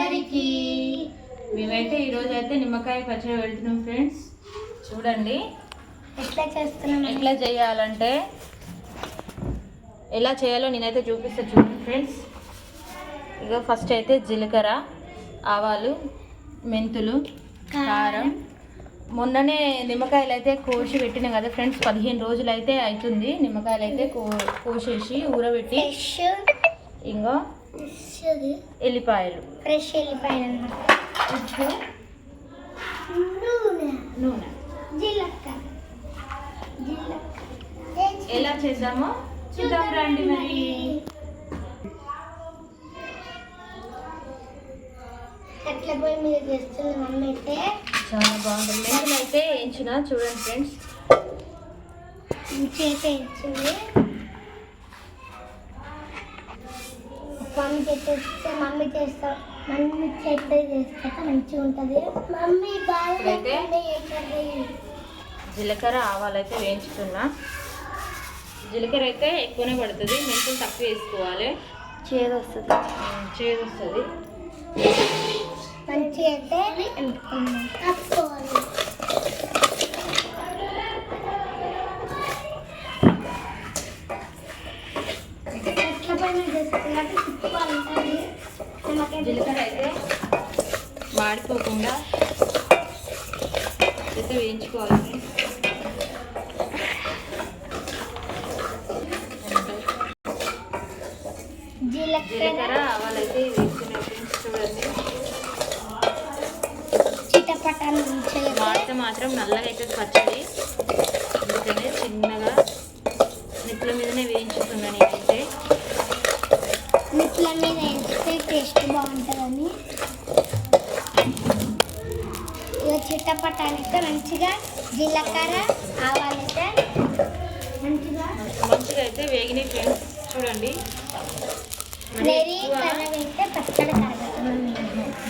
అందరికీ. మేమైతే ఈరోజు అయితే నిమ్మకాయ పచ్చడి పెడుతున్నాం ఫ్రెండ్స్. చూడండి. ఎట్లా చేస్తున్నాం? ఎట్లా చేయాలంటే ఎలా చేయాలో నేనైతే చూపిస్తా చూడండి ఫ్రెండ్స్. ఇక ఫస్ట్ అయితే జీలకర్ర ఆవాలు మెంతులు కారం. మొన్ననే నిమ్మకాయలు అయితే కోసి పెట్టినాం కదా ఫ్రెండ్స్. పదిహేను రోజులు అయితే అవుతుంది నిమ్మకాయలు అయితే కో కోసేసి ఊరబెట్టి. ఇంకో ఎల్లిపాయలు. ఫ్రెష్ వెళ్ళిపోయిన ఉప్పు. నూనె. నూనె. జీలకర్ర. ఎలా చేద్దామో చూద్దాం రండి మరి. అట్లా పోయి మీరు చేస్తున్న మమ్మీ అయితే. చాలా బాగుంటుంది మెంతులు అయితే వేయించిన చూడండి ఫ్రెండ్స్. చేసే ఇచ్చింది. మమ్మీ చేస్తే మమ్మీ చేస్తా మమ్మీ చేస్తే చేస్తే మంచిగా ఉంటుంది. మమ్మీ జీలకర్ర ఆవాలు అయితే వేయించుతున్నా. జీలకర్ర అయితే ఎక్కువనే పడుతుంది మెంతులు తక్కువ వేసుకోవాలి. చేదు వస్తుంది చేదు వస్తుంది మంచిగా అయితే తిప్పుకోవాలి జీలకర్ర అయితే మాడిపోకుండా అయితే వేయించుకోవాలి. జీలకర్ర జీలకర్ర ఆవాలు అయితే వేసుకునే ఫ్రెండ్స్ చూడండి. చిటపటాలు వాడితే మాత్రం నల్లగా అయితే పచ్చడి. అందుకనే చిన్నగా నిప్పుల మీదనే వేయించుకున్నా నిప్పుల మీద వేస్తే టేస్ట్ బాగుంటుందని. ఇక చిట్టపట్టాలైతే మంచిగా జీలకర్ర ఆవాలైతే మంచిగా. మంచిగా అయితే వేగినాయి ఫ్రెండ్స్. చూడండి. నెరి కరగైతే పచ్చడి కరగదు.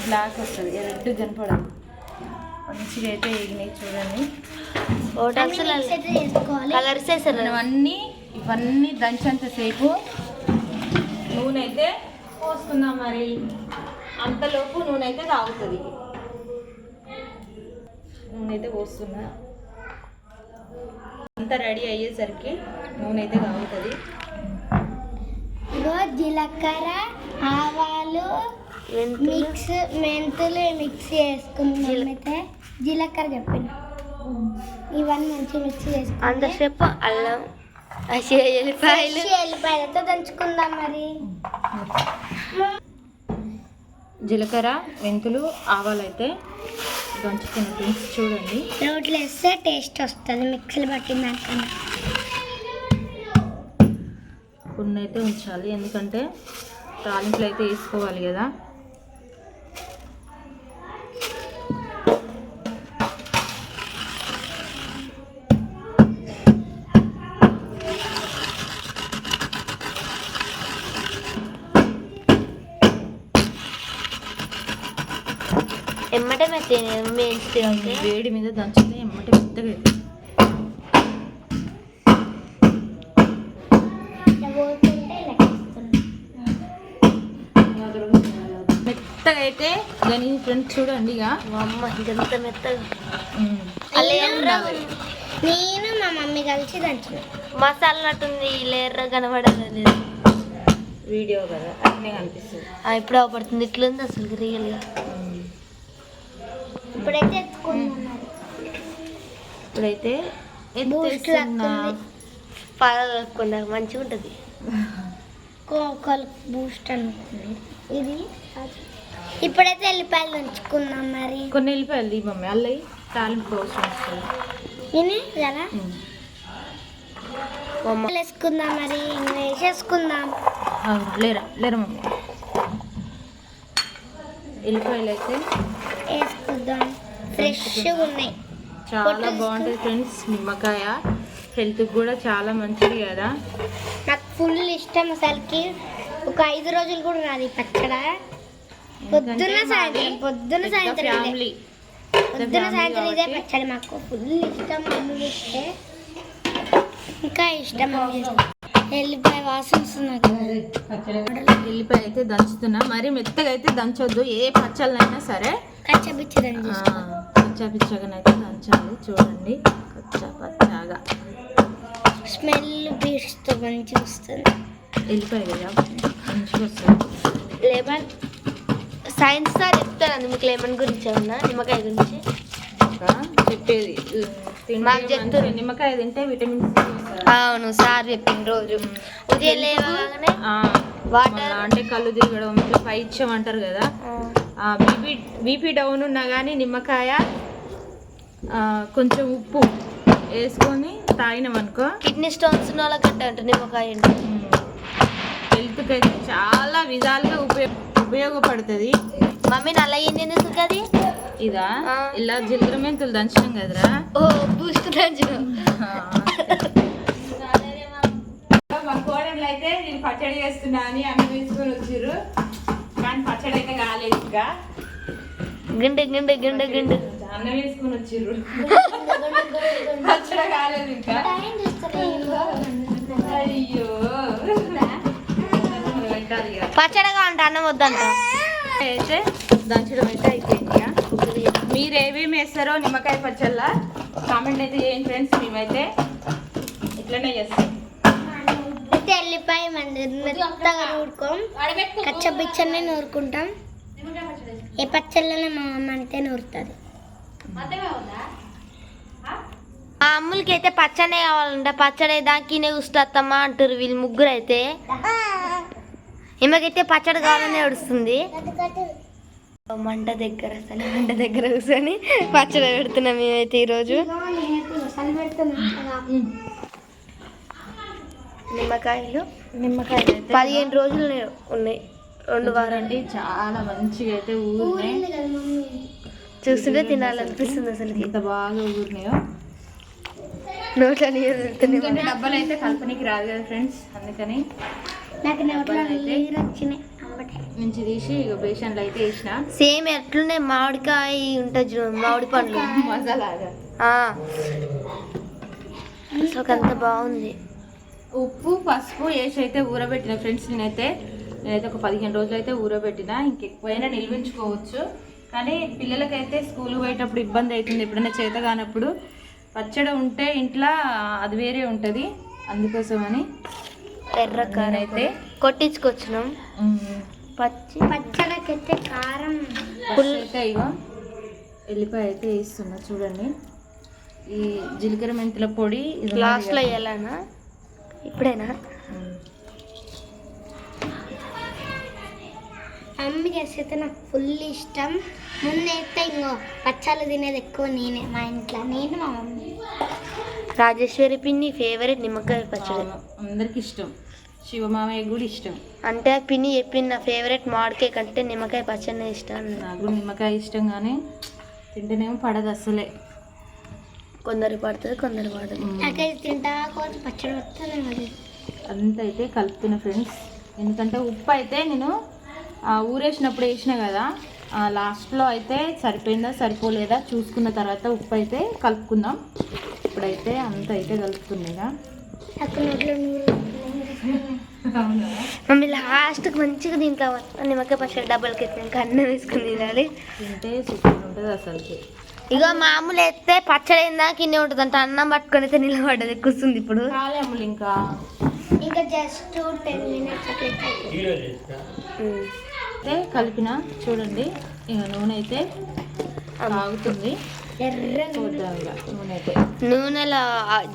బ్లాక్ వస్తుంది. రెడ్ కనపడదు. మంచిగా అయితే వేగినాయి చూడండి. కలర్స్ ఇవన్నీ ఇవన్నీ దంచేంత సేపు నూనె అయితే పోసుకుందాం మరి. అంతలోపు నూనె అయితే తాగుతుంది. నూనె అయితే పోస్తున్నా. అంతా రెడీ అయ్యేసరికి నూనె అయితే కాగుతుంది ఇగో జీలకర్ర ఆవాలు మిక్స్ మెంతులు మిక్స్ చేసుకున్నాం అయితే. జీలకర్ర చెప్పిన ఇవన్నీ మంచిగా మిక్స్ చేసుకుంటే అంతసేపు అల్లం. ఎల్లిపాయలు ఫ్రెష్ ఎల్లిపాయలతో దంచుకుందాం మరి. జీలకర్ర మెంతులు ఆవాలు అయితే దంచుకున్న ఫ్రెండ్స్ చూడండి. రోట్లో వేస్తే టేస్ట్ వస్తుంది. మిక్సీలు పట్టిన దానికన్నా. కొన్ని అయితే ఉంచాలి. ఎందుకంటే తాలింపులు అయితే వేసుకోవాలి కదా. ఎమ్మటే వేడి మీద దంచితే ఎమ్మటి మెత్తగా. మెత్తగా అయితే దాని ఫ్రెండ్స్ చూడండి ఇక అమ్మ మెత్తగా. నేను మా మమ్మీ కలిసి దంచిన. మసాలా నట్టుంది ఇలా ఎర్ర కనబడలేదు. వీడియో కదా అట్నే కనిపిస్తుంది. ఇప్పుడు అవపడుతుంది. ఇట్లుంది అసలు రియల్గా. ఇప్పుడైతే ఎత్తుకున్నాం మరి. ఇప్పుడైతే ఎత్తేస్తున్నా. పాలు కలుపుకున్నా మంచిగా ఉంటుంది కోకల్ బూస్ట్ అనుకుంది. ఇది. ఇప్పుడైతే ఎల్లిపాయలు దంచుకున్నాం మరి. కొన్ని వెళ్ళిపోయాలి మమ్మీ. అల్లయి తాలింపు అవసరం వస్తుంది. కదా వేసుకుందాం మరి. వేసేసుకుందాం. లేరా? లేరా మమ్మీ? ఎల్లిపాయలు అయితే వేసుకుందాం ఫ్రెష్గా ఉన్నాయి. చాలా బాగుంటుంది ఫ్రెండ్స్ నిమ్మకాయ. హెల్త్కి కూడా చాలా మంచిది కదా. నాకు ఫుల్ ఇష్టం అసలుకి. ఒక ఐదు రోజులు కూడా రాదు పచ్చడ. పొద్దున్న సాయంత్రం పొద్దున్న సాయంత్రం. ఫ్యామిలీ పొద్దున్న సాయంత్రం ఇదే పచ్చడి మాకు. ఫుల్ ఇష్టం చేస్తే. ఇంకా ఇష్టం మమ్మీ చేస్తే. వెళ్ళిపోయి వాసన వస్తుంది ఎల్లిపాయ అయితే దంచుతున్నా. మరి మెత్తగా అయితే దంచొద్దు. ఏ పచ్చళ్ళైనా సరే. పచ్చా పిచ్చగానైతే దంచాలి. చూడండి. పచ్చా పచ్చాగా. స్మెల్ పీడుస్తూ మంచిగా వస్తుంది. వెళ్ళిపోయి కదా మంచిగా వస్తుంది. లెమన్ సైన్స్ సార్ చెప్తాను మీకు లెమన్ గురించి ఏమన్నా? నిమ్మకాయ గురించి? చెప్పేది. మాకు చెప్తారు. నిమ్మకాయ తింటే విటమిన్ సి. అవును సార్ చెప్పింది రోజు. ఉదయం లేవగానే వాటర్ అంటే కళ్ళు తిరగడం ఇట్లా పైచ్యం అంటారు కదా. బీపీ బీపీ డౌన్ ఉన్నా కానీ నిమ్మకాయ కొంచెం ఉప్పు వేసుకొని తాగినాం అనుకో కిడ్నీ స్టోన్స్ ఉన్న వాళ్ళకంటే అంట నిమ్మకాయ హెల్త్కి అయితే చాలా విధాలుగా ఉపయోగ ఉపయోగపడుతుంది. మమ్మీ నల్ల ఎందుకు అది ఇదా. ఇలా జీలకర్ర మెంతులు దంచినాం కదరా? ఓ బూస్ట్ మా కోడళ్ళు అయితే నేను పచ్చడి చేస్తున్నా అని అన్నం వేసుకొని వచ్చిర్రు. కానీ పచ్చడి అయితే కాలేదు ఇంకా. గిండు గిండు గిండు గిండు. అన్నం వేసుకొని వచ్చిర్రు. పచ్చడి కాలేదు ఇంకా. అయ్యో. పచ్చడిగా అంటే అన్నం వద్దంట. అయితే దంచడం అయితే అయిపోయింది ఇక. మీరు ఏమేమి వేస్తారో నిమ్మకాయ పచ్చళ్ళ కామెంట్ అయితే చేయండి ఫ్రెండ్స్ మేమైతే ఇట్లనే చేస్తాం. అయితే మంది మెత్తగా నూరుకోం. కచ్చబిచ్చనే నూరుకుంటాం. ఏ పచ్చళ్ళనే మా అమ్మ అంతే నూరుతుంది. మా అమ్ములకి అయితే పచ్చడే కావాలంట పచ్చడి దాకినే ఉస్తత్తమ్మా అంటారు వీళ్ళు ముగ్గురు అయితే ఈమెకైతే పచ్చడి కావాలని ఏడుస్తుంది. మంట దగ్గర అసలు మంట దగ్గర కూర్చొని పచ్చడి పెడుతున్నాం మేమైతే ఈరోజు. నిమ్మకాయలు. నిమ్మకాయలు పదిహేను రోజులు ఉన్నాయి. రెండు వారాలు. చూడండి చాలా మంచిగా అయితే ఊరినాయి చూస్తుంటే తినాలనిపిస్తుంది అసలు ఎంత బాగా ఊరినాయో. నోట్లో ఎందుకంటే డబ్బాలు అయితే కల్పనకి రాదు కదా ఫ్రెండ్స్ అందుకని నాకు వచ్చినాయి. నుంచి తీసి ఇక బేషన్లో అయితే వేసిన. సేమ్ ఎట్లున్నాయి? మామిడికాయ ఉంటుంది మామిడి పండ్లు. మసాలాగా. ఆ. అసలు అంత బాగుంది. ఉప్పు పసుపు వేసి అయితే ఊరబెట్టిన ఫ్రెండ్స్ నేనైతే నేనైతే ఒక పదిహేను రోజులు అయితే ఊరబెట్టిన. ఇంకెక్కువైనా నిల్వించుకోవచ్చు. కానీ పిల్లలకైతే స్కూల్ పోయేటప్పుడు ఇబ్బంది అవుతుంది ఎప్పుడైనా చేత కానప్పుడు పచ్చడి ఉంటే ఇంట్లో అది వేరే ఉంటుంది. అందుకోసమని ఎర్ర కారం. నేనైతే కొట్టించుకొచ్చినాం. పచ్చి. పచ్చడికైతే కారం. ఫుల్ అయితే ఇగో ఎల్లిపాయ అయితే వేస్తున్నా. చూడండి. ఈ జీలకర్ర మెంతుల పొడి లాస్ట్లో. వేయాలనా? ఇప్పుడేనా. మమ్మీ చేస్తే నాకు ఫుల్ ఇష్టం. ముందైతే ఇంకో పచ్చళ్ళు తినేది ఎక్కువ నేనే మా ఇంట్లో. నేను మా మమ్మీ. రాజేశ్వరి పిన్ని ఫేవరెట్ నిమ్మకాయ పచ్చడి. అందరికి ఇష్టం. శివమామయ్య కూడా ఇష్టం. అంటే పిన్ని చెప్పింది నా ఫేవరెట్ మామిడికాయ కంటే నిమ్మకాయ పచ్చడి ఇష్టం. నాకు నిమ్మకాయ ఇష్టం కానీ తింటేనేమో పడదు అసలే. కొందరు పడుతుంది కొందరు నాకైతే తింటా కోసి పచ్చడి వస్తుంది అంతా అయితే కలుపుతున్నా ఫ్రెండ్స్. ఎందుకంటే ఉప్పు అయితే నేను ఆ, ఊరేసినప్పుడు వేసిన కదా ఆ, లాస్ట్లో అయితే సరిపోయిందా సరిపోలేదా చూసుకున్న తర్వాత ఉప్పు అయితే కలుపుకుందాం. ఇప్పుడైతే అంత అయితే నూరు మమ్మీ లాస్ట్కి మంచిగా దీంట్లో నిమ్మకాయ పచ్చడి డబ్బులకి అన్నం వేసుకుని తినాలి. తింటే సూపర్ ఉంటుంది అసలుకి. ఇక మామూలు ఎత్తే పచ్చడి ఏందా కింద ఉంటుంది అంటే అన్నం పట్టుకొని అయితే నిలబడ్డది కూర్చుంది ఇప్పుడు. ఇంకా. ఇంకా జస్ట్ టెన్ మినిట్స్ అట్లా ఉమ్. అయితే కలిపిన చూడండి ఇక నూనె అయితే ఆగుతుంది నూనెలో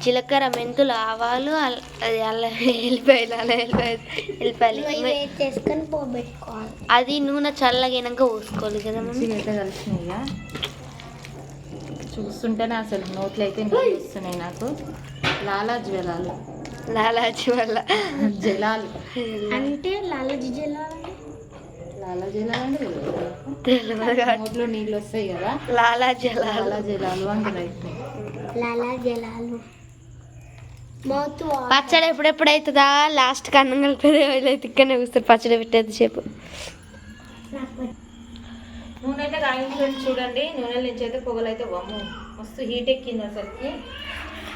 జీలకర్ర మెంతులు ఆవాలు అల్- అది అల్ల వెళ్ళిపోయాలి అలా వెళ్ళిపోయాలి అది నూనె చల్లగినాక పోసుకోవాలి కదా మంచిగా కలిసినాయి చూస్తుంటేనే అసలు నోట్లో అయితే నీళ్ళు వస్తున్నాయి నాకు. లాలా జ్వలాలు లాలాచి వల్ల. జలాలు. అంటే లాలజీ జలాలు లాలా జలాలు అంటే తెలియదు నోట్లో నీళ్ళు వస్తాయి కదా. లాలా జలాలు. లాలా జలాలు అంటారు లాలా జలాలు. పచ్చడి ఎప్పుడెప్పుడు అవుతుందా లాస్ట్ అన్నం కలిపేది వీళ్ళైతే ఇక్కడనే కూర్చొని పచ్చడి పెట్టేది చెప్పు. నూనె అయితే కాగించండి చూడండి. నూనె నుంచి అయితే పొగలు అయితే వమ్ము మస్తు హీట్ ఎక్కింది అసలుకి.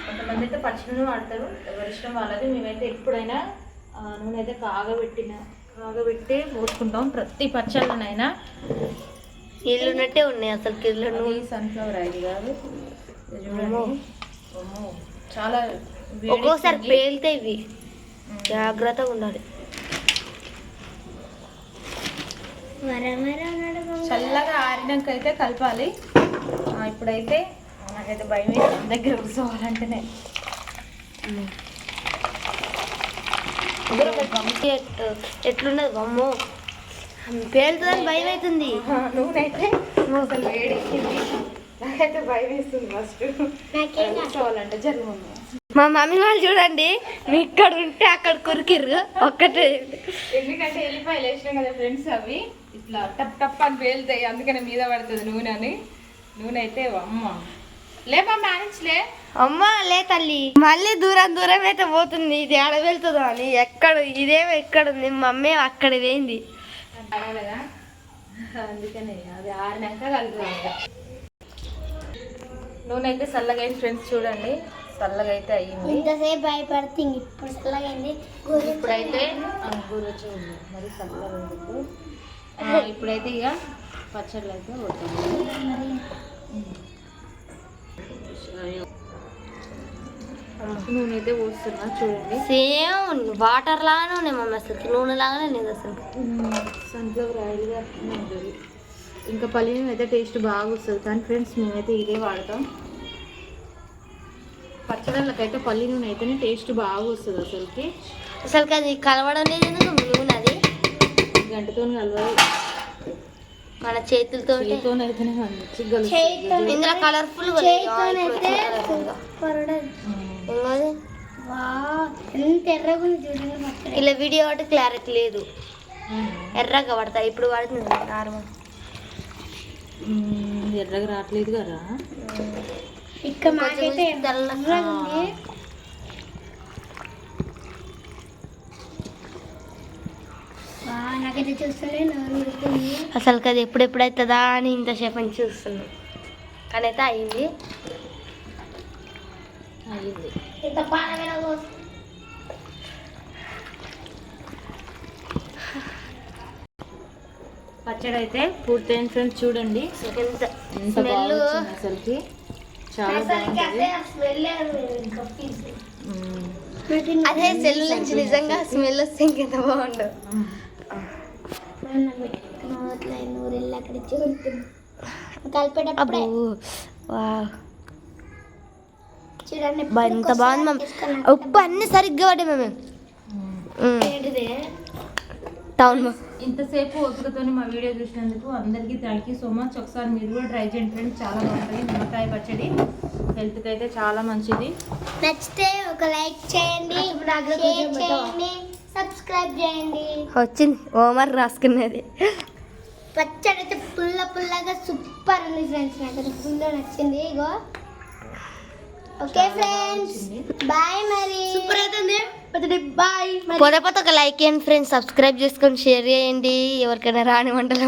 కొంతమంది అయితే పచ్చి నూనె వాడతారు. ఎవరి ఇష్టం వాళ్ళది. మేమైతే ఎప్పుడైనా నూనె అయితే కాగబెట్టిన కాగబెట్టి పోసుకుంటాం. ప్రతి పచ్చళ్ళనైనా. ఇల్లు ఉన్నట్టే ఉన్నాయి అసలు కిలో అది సన్ఫ్లవర్ ఆయిల్ కాదు. చూడండి. చాలా ఒక్కోసారి. పేలితే ఇవి. జాగ్రత్తగా ఉండాలి వరం వరం నడుము. చల్లగా ఆరినాక అయితే కలపాలి ఇప్పుడైతే నాకైతే భయం దగ్గర కూర్చోవాలంటేనే. ఎట్- ఎట్లున్నది బొమ్మ? పేలుతుందని భయం అవుతుంది అసలు వేడి నాకైతే భయం వేస్తుంది ఫస్ట్ కూర్చోవాలంటే జరుగుతుంది మా మమ్మీ వాళ్ళు చూడండి మీ ఇక్కడ ఉంటే అక్కడ కొరికిర్రు. ఒక్కటే. ఎందుకంటే ఎల్లిపాయలు వేసినాం కదా ఫ్రెండ్స్ అవి. ఇట్లా టప్ టప్ అని పేలుతాయి అందుకనే మీద పడుతుంది నూనె అని. నూనె అయితే అమ్మ. లే మా మేనేజ్ లే అమ్మా లే తల్లి. మళ్ళీ దూరం దూరం అయితే పోతుంది ఇది ఆడ వెళ్తుందో అని. ఎక్కడ ఇదేమో ఎక్కడ ఉంది? మమ్మీ అక్కడ కదా అందుకనే అది ఆరినాక కలుపుకోవాలి నూనె అయితే చల్లగా ఫ్రెండ్స్ చూడండి. చల్లగా అయితే అయ్యింది. ఇంతసేపు భయపడితే ఇంక ఇప్పుడు చల్లగైంది. ఇప్పుడైతే గురొచ్చి ఉంది మరి చల్లగా ఉంది ఇప్పుడైతే ఇక పచ్చళ్ళు అయితే కొట్టాలి నూనె అయితే పోస్తున్నా చూడండి. సేమ్ వాటర్ లాగానే ఉన్నాయి మమ్మీ అసలు నూనె లాగానే లేదు అసలు. సన్ఫ్లవర్ ఆయిల్గా ఉంటుంది. ఇంకా పల్లి అయితే టేస్ట్ బాగా వస్తుంది. కానీ ఫ్రెండ్స్ మేమైతే ఇదే వాడతాం. పచ్చళ్ళకైతే పల్లి నూనె అయితేనే టేస్ట్ బాగా వస్తుంది అసలుకి అసలు అది కలవడం లేదు నూనె అది? గంటతో కలవాలి. మన చేతులతో చేతితో అయితేనే మంచి ఇందులో కలర్ఫుల్ ఇలా వీడియో ఒకటి క్లారిటీ లేదు. ఎర్రగా పడతాయి. ఇప్పుడు పడుతుంది నార్మల్ ఎర్రగా రావట్లేదు కదా. ఇక్కడ మాకైతే వా నాకైతే అసలు అది ఎప్పుడెప్పుడు అవుతుందా అని ఇంతసేపు అని చూస్తున్నాం. కానీ అయితే అయింది. అయ్యింది ఇంత పాలగా పచ్చడి అయితే పూర్తయిన ఫ్రెండ్స్ చూడండి. ఎంత ఎంత స్మెల్ అసలుకి. చాలా. అదే సెల్ నుంచి నిజంగా స్మెల్ వస్తే ఇంకెంత బాగుండు. కలిపేటప్పుడే ఎంత బాగుంది ఉప్పు అన్ని సరిగ్గా పడ్డాయి మేము. టౌన్. ఇంతసేపు ఓపికతో మా వీడియో చూసినందుకు అందరికీ థ్యాంక్ యూ సో మచ్ ఒకసారి మీరు కూడా ట్రై చేయండి ఫ్రెండ్స్ చాలా బాగుంటుంది. నిమ్మకాయ పచ్చడి. హెల్త్కి అయితే చాలా మంచిది. నచ్చితే ఒక లైక్ చేయండి చేయండి సబ్స్క్రైబ్ చేయండి. వచ్చింది. హోంవర్క్ రాసుకునేది పచ్చడి అయితే పుల్ల పుల్లగా సూపర్ ఉంది ఫ్రెండ్స్ నాకు ఫుల్ నచ్చింది. ఇగో. ఓకే ఫ్రెండ్స్ బాయ్ మరి. సూపర్ అవుతుంది. బాయ్ పోతే ఒక లైక్ చేయండి ఫ్రెండ్స్ సబ్స్క్రైబ్ చేసుకొని షేర్ చేయండి. ఎవరికైనా రాని వంటలు